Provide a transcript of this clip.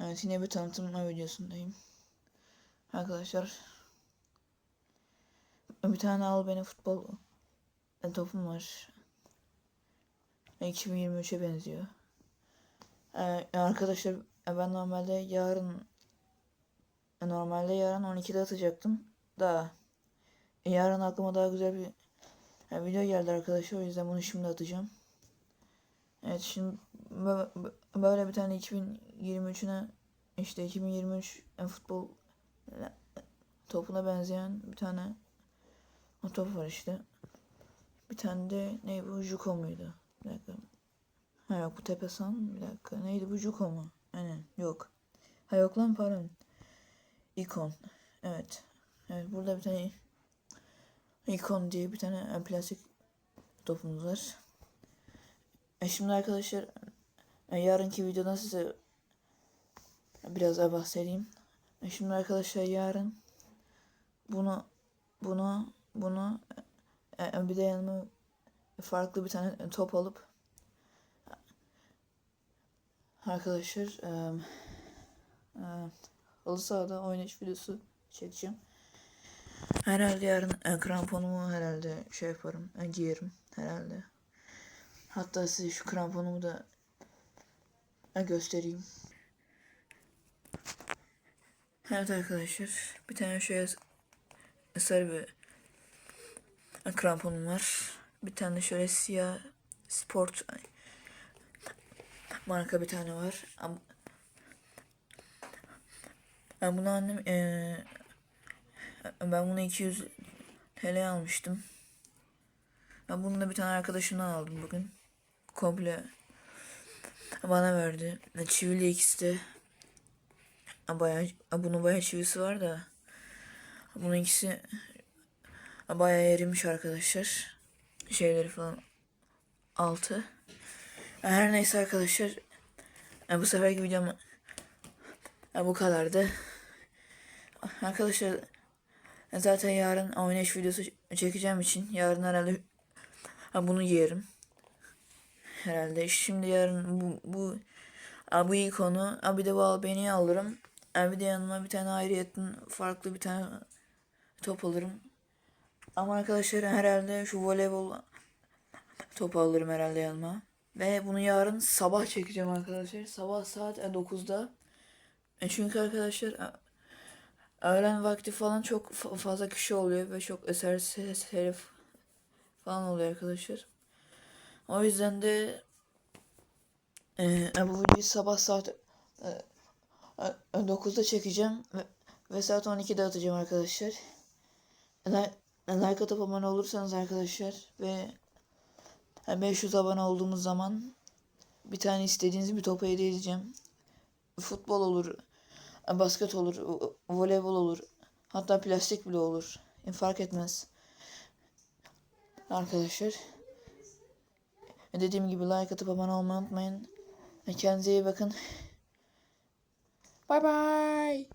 Evet yine bir tanıtım videosundayım. Arkadaşlar bir tane al beni futbol e, topum var. 2023'e benziyor. Ee, arkadaşlar e, ben normalde yarın e, normalde yarın 12'de atacaktım. Daha yarın aklıma daha güzel bir e, video geldi arkadaşlar. O yüzden bunu şimdi atacağım. Evet şimdi böyle bir tane 2023'üne işte 2023 en futbol e, topuna benzeyen bir tane o top var işte. Bir tane de ne bu Juko muydu? Bir dakika. Ha yok bu Tepesan. Bir dakika. Neydi bu Juko mu? Aynen yok. Ha yok lan pardon. İkon. Evet. Evet burada bir tane İkon diye bir tane e, plastik topumuz var. E şimdi arkadaşlar yarınki videodan size biraz daha bahsedeyim. E şimdi arkadaşlar yarın bunu bunu bunu e, e, bir de yanıma farklı bir tane top alıp arkadaşlar e, e, halı sahada oynayış videosu çekeceğim. Herhalde yarın e, kramponumu herhalde şey yaparım, e, giyerim herhalde. Hatta size şu kramponumu da e, göstereyim. Evet arkadaşlar bir tane şöyle sarı bir kramponum var. Bir tane şöyle siyah sport marka bir tane var. Ben bunu annem eee, ben bunu 200 TL almıştım. Ben bunu da bir tane arkadaşımdan aldım bugün. Komple bana verdi. E, Çivili ikisi de. Ha, Bayağı, ha, bunun bayağı çivisi var da. Bunun ikisi bayağı erimiş arkadaşlar. Şeyleri falan altı. Her neyse arkadaşlar. e, Bu seferki videom e, bu kadardı. Arkadaşlar e, zaten yarın oynayış videosu çekeceğim için yarın herhalde ha, bunu giyerim. Herhalde. Şimdi yarın bu bu ha, bu ikonu ha, bir de bu albeni alırım. Ha, bir de yanıma bir tane ayrıyetten farklı bir tane top alırım. Ama arkadaşlar herhalde şu voleybol topu alırım herhalde yanıma. Ve bunu yarın sabah çekeceğim arkadaşlar. Sabah saat 9'da. E çünkü arkadaşlar e, öğlen vakti falan çok fa- fazla kişi oluyor ve çok eser ses herif falan oluyor arkadaşlar. O yüzden de e, e, bu videoyu sabah saat e, e, 9'da çekeceğim ve, ve saat 12'de atacağım arkadaşlar. Like, like atıp abone olursanız arkadaşlar ve e, 500 abone olduğumuz zaman bir tane istediğiniz bir topu hediye edeceğim. Futbol olur, e, basket olur, vo- voleybol olur. Hatta plastik bile olur. E, fark etmez. Arkadaşlar. E, Dediğim gibi like atıp abone olmayı unutmayın. Kendinize iyi bakın. Bye bye.